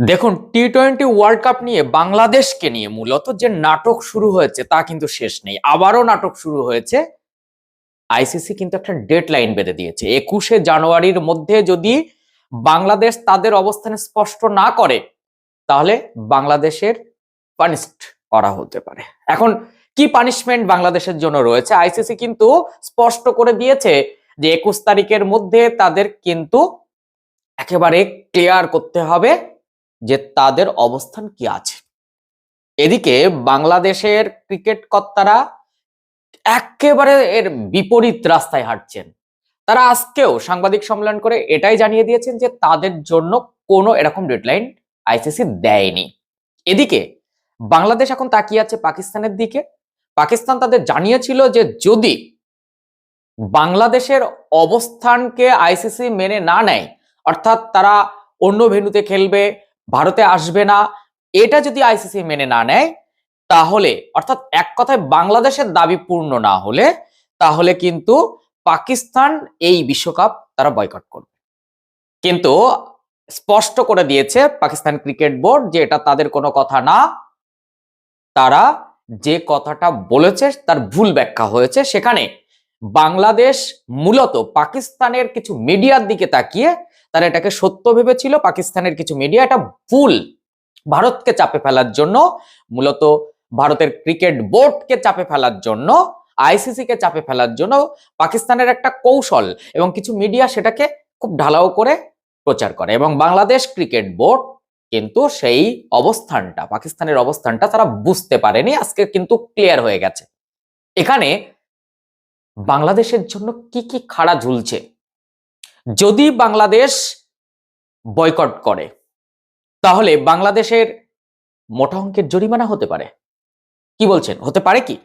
দেখুন T twenty world cup নিয়ে বাংলাদেশকে নিয়ে মূলত যে নাটক শুরু হয়েছে তা কিন্তু শেষ নেই। আবারও নাটক শুরু হয়েছে। আইসিসি কিন্তু একটা ডেড লাইন বেঁধে দিয়েছে। একুশে জানুয়ারির মধ্যে যদি বাংলাদেশ তাদের অবস্থানে স্পষ্ট না করে, তাহলে বাংলাদেশের পানিশড করা হতে পারে। এখন, কি পানিশমেন্ট বাংলাদেশের জন্য রয়েছে? আইসিসি কিন্তু স্পষ্ট করে দিয়েছে যে একুশ তারিখের মধ্যে তাদের কিন্তু একেবারে ক্লিয়ার করতে হবে। যে তাদের অবস্থান কি আছে। এদিকে বাংলাদেশের ক্রিকেট কর্তারা একেবারে এর বিপরীত রাস্তায় হাঁটছেন। তারা আজকেও সাংবাদিক সম্মেলন করে এটাই জানিয়ে দিয়েছেন যে তাদের জন্য কোনো এরকম ডেডলাইন আইসিসি দেয়নি। এদিকে বাংলাদেশ এখন তাকিয়ে আছে পাকিস্তানের দিকে। পাকিস্তান তাদের জানিয়েছিল যে যদি বাংলাদেশের অবস্থানকে আইসিসি মেনে না নেয়, অর্থাৎ তারা অন্য ভেন্যুতে খেলবে ভারতে আসবে না, এটা যদি আইসিসি মেনে না নেয়, তাহলে, অর্থাৎ এক কথায় বাংলাদেশের দাবি পূর্ণ না হলে, তাহলে কিন্তু পাকিস্তান এই বিশ্বকাপ তারা বয়কট করবে। কিন্তু স্পষ্ট করে দিয়েছে পাকিস্তান ক্রিকেট বোর্ড যে এটা তাদের কোনো কথা না, তারা যে কথাটা বলেছে তার ভুল ব্যাখ্যা হয়েছে। সেখানে বাংলাদেশ মূলত পাকিস্তানের কিছু মিডিয়ার দিকে তাকিয়ে তারা এটাকে সত্য ভেবেছিল। পাকিস্তানের কিছু মিডিয়া এটা ভুল। ভারতকে চাপে ফেলার জন্য, মূলত ভারতের ক্রিকেট বোর্ডকে চাপে ফেলার জন্য আইসিসি কে চাপে ফেলার জন্য পাকিস্তানের একটা কৌশল এবং কিছু মিডিয়া সেটাকে খুব ঢালাও করে প্রচার করে এবং বাংলাদেশ ক্রিকেট বোর্ড কিন্তু সেই অবস্থানটা, পাকিস্তানের অবস্থানটা তারা বুঝতে পারেনি। আজকে কিন্তু ক্লিয়ার হয়ে গেছে। এখানে বাংলাদেশের জন্য কি কি খাড়া ঝুলছে? যদি বাংলাদেশ বয়কট করে, তাহলে বাংলাদেশের মোটা অঙ্কের জরিমানা হতে পারে। কি বলছেন? হতে পারে কি?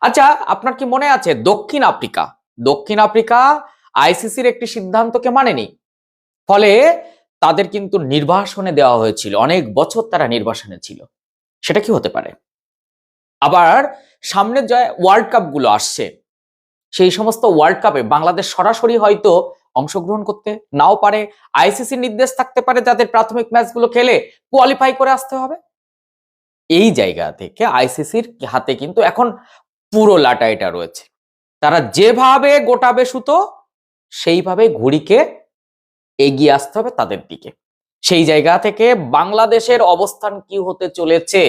আচ্ছা আপনার কি মনে আছে দক্ষিণ আফ্রিকা? দক্ষিণ আফ্রিকা আইসিসির একটি সিদ্ধান্তকে মানেনি। ফলে তাদের কিন্তু নির্বাসনে দেওয়া হয়েছিল, অনেক বছর তারা নির্বাসনে ছিল। সেটা কি হতে পারে? আবার সামনে যে ওয়ার্ল্ড কাপগুলো আসছে সেই সমস্ত ওয়ার্ল্ড কাপে বাংলাদেশ সরাসরি হয়তো অংশগ্রহণ করতে নাও পারে। আইসিসির নির্দেশ থাকতে পারে যাদের প্রাথমিক ম্যাচগুলো খেলে কোয়ালিফাই করে আসতে হবে। এই জায়গা থেকে আইসিসির হাতে কিন্তু এখন পুরো লাটাইটা রয়েছে। তারা যেভাবে গোটাবে সুতো, সেইভাবে ঘুড়িকে এগিয়ে আসতে হবে তাদের দিকে। সেই জায়গা থেকে বাংলাদেশের অবস্থান কি হতে চলেছে?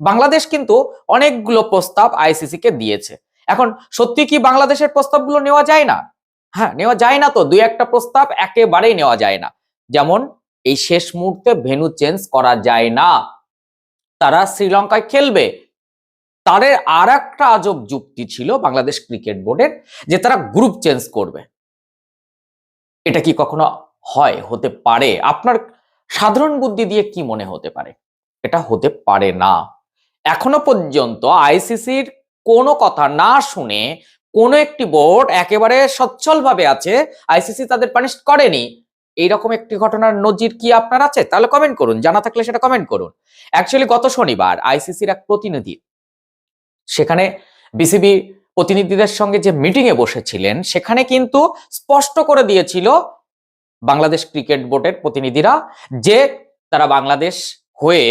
বাংলাদেশ কিন্তু অনেকগুলো প্রস্তাব আইসিসি কে দিয়েছে। এখন সত্যি কি বাংলাদেশের প্রস্তাবগুলো নেওয়া যায় না? হ্যাঁ নেওয়া যায় না তো। দুই একটা প্রস্তাব একেবারেই নেওয়া যায় না। যেমন, এই শেষ মুহূর্তে ভেনু চেঞ্জ করা যায় না। তারা শ্রীলঙ্কায় খেলবে। তাদের আর একটা আজব যুক্তি ছিল বাংলাদেশ ক্রিকেট বোর্ডের, যে তারা গ্রুপ চেঞ্জ করবে। এটা কি কখনো হয়? হতে পারে। আপনার সাধারণ বুদ্ধি দিয়ে কি মনে হতে পারে? এটা হতে পারে না। এখনও পর্যন্ত আইসিসির কোনো কথা না শুনে কোনো একটি বোর্ড একেবারে সচ্ছলভাবে আছে, আইসিসি তাদের পানিশ করেনি। এইরকম একটি ঘটনার নজির কি আপনার আছে? তাহলে কমেন্ট করুন, জানা থাকলে সেটা কমেন্ট করুন। অ্যাকচুয়ালি গত শনিবার আইসিসির এক প্রতিনিধি, সেখানে বিসিবি প্রতিনিধিদের সঙ্গে যে মিটিং এ বসেছিলেন, সেখানে কিন্তু স্পষ্ট করে দিয়েছিল বাংলাদেশ ক্রিকেট বোর্ডের প্রতিনিধিরা যে তারা বাংলাদেশ হয়ে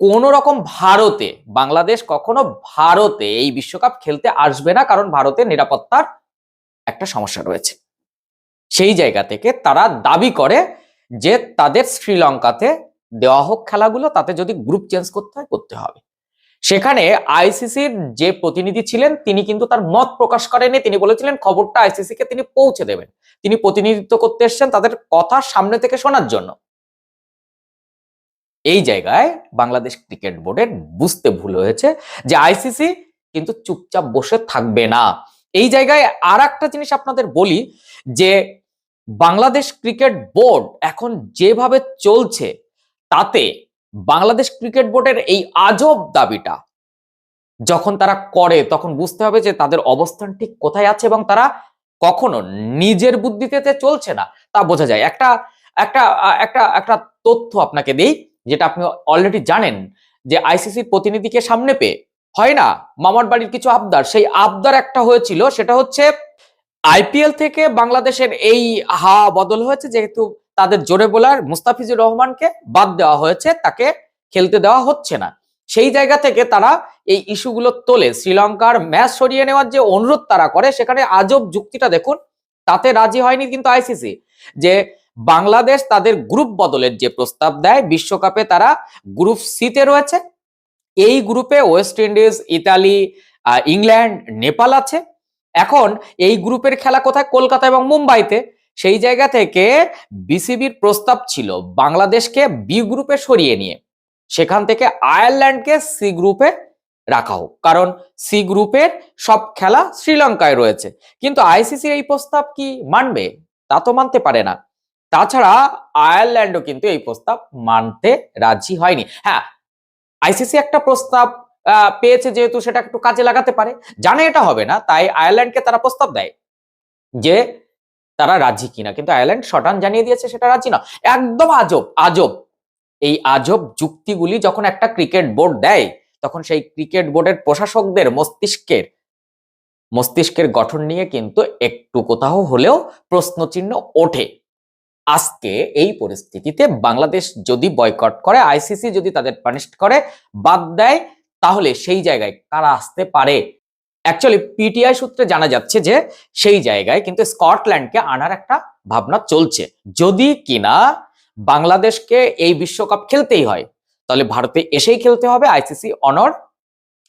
কোন রকম ভারতে, বাংলাদেশ কখনো ভারতে এই বিশ্বকাপ খেলতে আসবে না, কারণ ভারতের নিরাপত্তার একটা সমস্যা রয়েছে। সেই জায়গা থেকে তারা দাবি করে যে তাদের শ্রীলঙ্কাতে দেওয়া হোক খেলাগুলো, তাতে যদি গ্রুপ চেঞ্জ করতে হয়, করতে হবে। সেখানে আইসিসির যে প্রতিনিধি ছিলেন, তিনি কিন্তু তার মত প্রকাশ করেনি তিনি বলেছিলেন, খবরটা আইসিসি কে তিনি পৌঁছে দেবেন। তিনি প্রতিনিধিত্ব করতে এসছেন তাদের কথা সামনে থেকে শোনার জন্য। এই জায়গায় বাংলাদেশ ক্রিকেট বোর্ডের বুঝতে ভুল হয়েছে যে আইসিসি কিন্তু চুপচাপ বসে থাকবে না। এই জায়গায় আর একটা জিনিস আপনাদের বলি যে বাংলাদেশ ক্রিকেট বোর্ড এখন যেভাবে চলছে, তাতে বাংলাদেশ ক্রিকেট বোর্ডের এই আজব দাবিটা যখন তারা করে, তখন বুঝতে হবে যে তাদের অবস্থান ঠিক কোথায় আছে এবং তারা কখনো নিজের বুদ্ধিতে চলছে না। তা বোঝা যায়। একটা একটা একটা একটা তথ্য আপনাকে দেই। যেটা আপনি অলরেডি জানেন যে আইসিসির প্রতিনিধিকে সামনে পেয়ে, হয় না? মামার বাড়ির কিছু আবদার। সেই আবদার একটা হয়েছিল, সেটা হচ্ছে আইপিএল থেকে বাংলাদেশের এই হা বদল হয়েছে, যেহেতু তাদের জোরে বোলার মুস্তাফিজুর রহমানকে বাদ দেওয়া হয়েছে, তাকে খেলতে দেওয়া হচ্ছে না। সেই জায়গা থেকে তারা এই ইস্যুগুলো তোলে। শ্রীলঙ্কার ম্যাচ সরিয়ে নেওয়ার যে অনুরোধ তারা করে, সেখানে আজব যুক্তিটা দেখুন, তাতে রাজি হয়নি কিন্তু আইসিসি যে বাংলাদেশ তাদের গ্রুপ বদলের যে প্রস্তাব দেয়, বিশ্বকাপে তারা গ্রুপ সিতে রয়েছে। এই গ্রুপে West Indies Italy England Nepal আছে। এখন এই গ্রুপের খেলা কোথায়? কলকাতা এবং মুম্বাইতে। সেই জায়গা থেকে বিসিবির প্রস্তাব ছিল বাংলাদেশকে বি গ্রুপে সরিয়ে নিয়ে। সেখান থেকে আয়ারল্যান্ডকে সি গ্রুপে রাখা হোক। কারণ সি গ্রুপের সব খেলা শ্রীলঙ্কায় রয়েছে। কিন্তু আইসিসির এই প্রস্তাব কি মানবে? তা তো মানতে পারে না। তাছাড়া আয়ারল্যান্ডও কিন্তু এই প্রস্তাব মানতে রাজি হয়নি। হ্যাঁ আইসিসি একটা প্রস্তাব পেয়েছে যেহেতু সেটা একটু কাজে লাগাতে পারে। জানে এটা হবে না, তাই আয়ারল্যান্ডকে তারা প্রস্তাব দেয় যে তারা রাজি কিনা। কিন্তু আয়ারল্যান্ড শটান জানিয়ে দিয়েছে সেটা রাজি না একদম আজব আজব। এই আজব যুক্তিগুলি যখন একটা ক্রিকেট বোর্ড দেয়, তখন সেই ক্রিকেট বোর্ডের প্রশাসকদের মস্তিষ্কের মস্তিষ্কের গঠন নিয়ে কিন্তু একটু কোথাও হলেও প্রশ্নচিহ্ন ওঠে। আজকে এই পরিস্থিতিতে বাংলাদেশ যদি বয়কট করে আইসিসি যদি তাদের পানিশ করে, বাদ দেয়, তাহলে সেই জায়গায় কারা আসতে পারে? অ্যাকচুয়ালি পিটিআই সূত্রে জানা যাচ্ছে যে সেই জায়গায় কিন্তু স্কটল্যান্ডকে আনার একটা ভাবনা চলছে। যদি কিনা বাংলাদেশকে এই বিশ্বকাপ খেলতেই হয়, তাহলে ভারতে এসেই খেলতে হবে আইসিসি অনর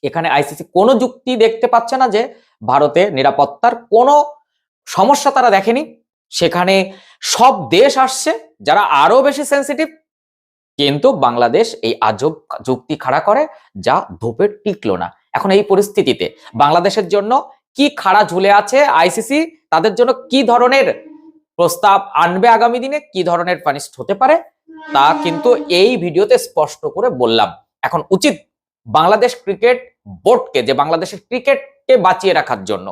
এখানে আইসিসি কোনো যুক্তি দেখতে পাচ্ছে না যে ভারতে নিরাপত্তার কোনো সমস্যা তারা দেখেনি। সেখানে সব দেশ আসছে যারা আরও বেশি সেন্সিটিভ কিন্তু বাংলাদেশ এই আজব যুক্তি খাড়া করে যা ধূপে টিকলো না। এখন এই পরিস্থিতিতে বাংলাদেশের জন্য কি খাড়া ঝুলে আছে আইসিসি তাদের জন্য কি ধরনের প্রস্তাব আনবে আগামী দিনে? কি ধরনের পানিশড হতে পারে? তা কিন্তু এই ভিডিওতে স্পষ্ট করে বললাম। এখন উচিত বাংলাদেশ ক্রিকেট বোর্ডকে, যে বাংলাদেশের ক্রিকেটকে বাঁচিয়ে রাখার জন্য,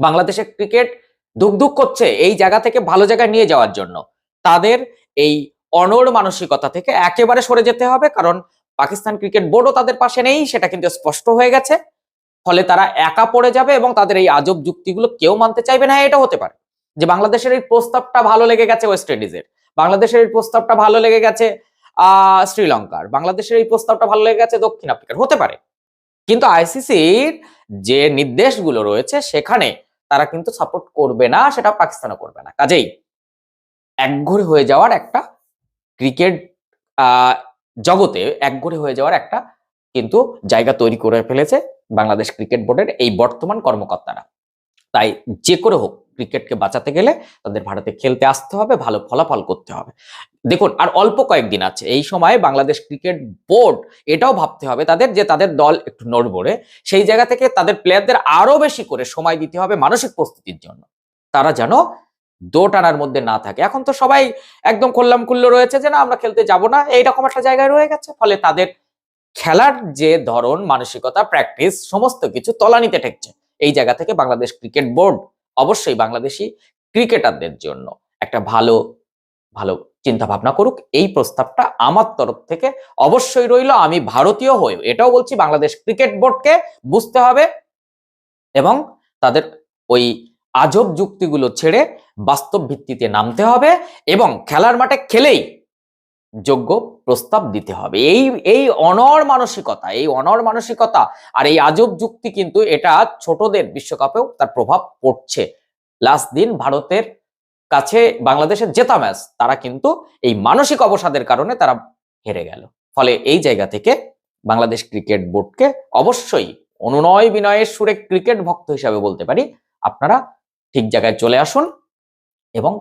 বাংলাদেশের ক্রিকেট ধুকধুক করছে এই জায়গা থেকে ভালো জায়গায় নিয়ে যাওয়ার জন্য। তাদের এই অনড় মানসিকতা থেকে একেবারে সরে যেতে হবে, কারণ পাকিস্তান ক্রিকেট বোর্ডও তাদের পাশে নেই, সেটা কিন্তু স্পষ্ট হয়ে গেছে। ফলে তারা একা পড়ে যাবে এবং তাদের এই আজব যুক্তিগুলো কেউ মানতে চাইবে না, এটা হতে পারে। যে বাংলাদেশের এই প্রস্তাবটা ভালো লেগে গেছে ওয়েস্ট ইন্ডিজের বাংলাদেশের এই প্রস্তাবটা ভালো লেগে গেছে শ্রীলঙ্কার, বাংলাদেশের এই প্রস্তাবটা ভালো লেগে গেছে দক্ষিণ আফ্রিকার, হতে পারে। কিন্তু আইসিসির যে নির্দেশগুলো রয়েছে, সেখানে তারা কিন্তু সাপোর্ট করবে না, সেটা পাকিস্তানও করবে না। কাজেই একঘরে হয়ে যাওয়ার একটা ক্রিকেট জগতে একঘরে হয়ে যাওয়ার একটা কিন্তু জায়গা তৈরি করে ফেলেছে বাংলাদেশ ক্রিকেট বোর্ডের এই বর্তমান কর্মকর্তারা। তাই যে করে হোক ক্রিকেটকে বাঁচাতে গেলে তাদের ভারতে খেলতে আসতে হবে, ভালো ফলাফল করতে হবে। দেখুন, আর অল্প কয়েকদিন আছে। এই সময় বাংলাদেশ ক্রিকেট বোর্ড এটাও ভাবতে হবে তাদের যে তাদের দল একটু নড়বড়ে, সেই জায়গা থেকে তাদের প্লেয়ারদের আরও বেশি করে সময় দিতে হবে মানসিক প্রস্তুতির জন্য। তারা যেন দো টানার মধ্যে না থাকে। এখন তো সবাই একদম খুল্লাম খুল্লো রয়েছে যে, না, আমরা খেলতে যাব না। এইরকম একটা জায়গায় রয়ে গেছে। ফলে তাদের খেলার যে ধরন, মানসিকতা প্র্যাকটিস সমস্ত কিছু তলানিতে ঠেকছে। এই জায়গা থেকে বাংলাদেশ ক্রিকেট বোর্ড অবশ্যই বাংলাদেশি ক্রিকেটারদের জন্য একটা ভালো ভালো চিন্তা ভাবনা করুক। এই প্রস্তাবটা আমার তরফ থেকে অবশ্যই রইল। আমি ভারতীয় হয়ে এটাও বলছি, বাংলাদেশ ক্রিকেট বোর্ডকে বুঝতে হবে এবং তাদের ওই আজব যুক্তিগুলো ছেড়ে বাস্তব ভিত্তিতে নামতে হবে এবং খেলার মাঠে খেলেই যোগ্য প্রস্তাব দিতে হবে। এই এই অনর মানসিকতা, এই অনর মানসিকতা আর এই আজব যুক্তি কিন্তু এটা ছোটদের বিশ্বকাপেও তার প্রভাব পড়ছে। লাস্ট দিন ভারতের কাছে বাংলাদেশের জেতা ম্যাচ, তারা কিন্তু এই মানসিক অবসাদের কারণে তারা হেরে গেল। ফলে এই জায়গা থেকে বাংলাদেশ ক্রিকেট বোর্ডকে অবশ্যই অনুনয় বিনয়ের সুরে ক্রিকেট ভক্ত হিসাবে বলতে পারি। আপনারা ঠিক জায়গায় চলে আসুন এবং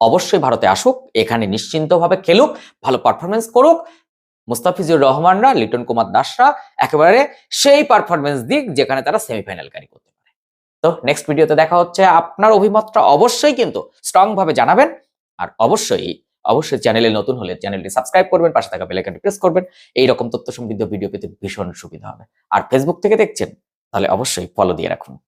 অবশ্যই ভারতে আসুক, এখানে নিশ্চিন্তভাবে খেলুক, ভালো পারফরমেন্স করুক। মুস্তাফিজুর রহমানরা, লিটন কুমার দাসরা একেবারে সেই পারফরমেন্স দিক যেখানে তারা সেমিফাইনাল কারি করতে পারে। তো নেক্সট ভিডিওতে দেখা হচ্ছে। আপনার অভিমতটা অবশ্যই কিন্তু স্ট্রং ভাবে জানাবেন। আর অবশ্যই অবশ্যই চ্যানেলে নতুন হলে চ্যানেলটি সাবস্ক্রাইব করবেন, পাশে থাকা বেল আইকনটি প্রেস করবেন। এই রকম তথ্য সমৃদ্ধ ভিডিও পেতে ভীষণ সুবিধা হবে। আর ফেসবুক থেকে দেখছেন, তাহলে অবশ্যই ফলো দিয়ে রাখুন।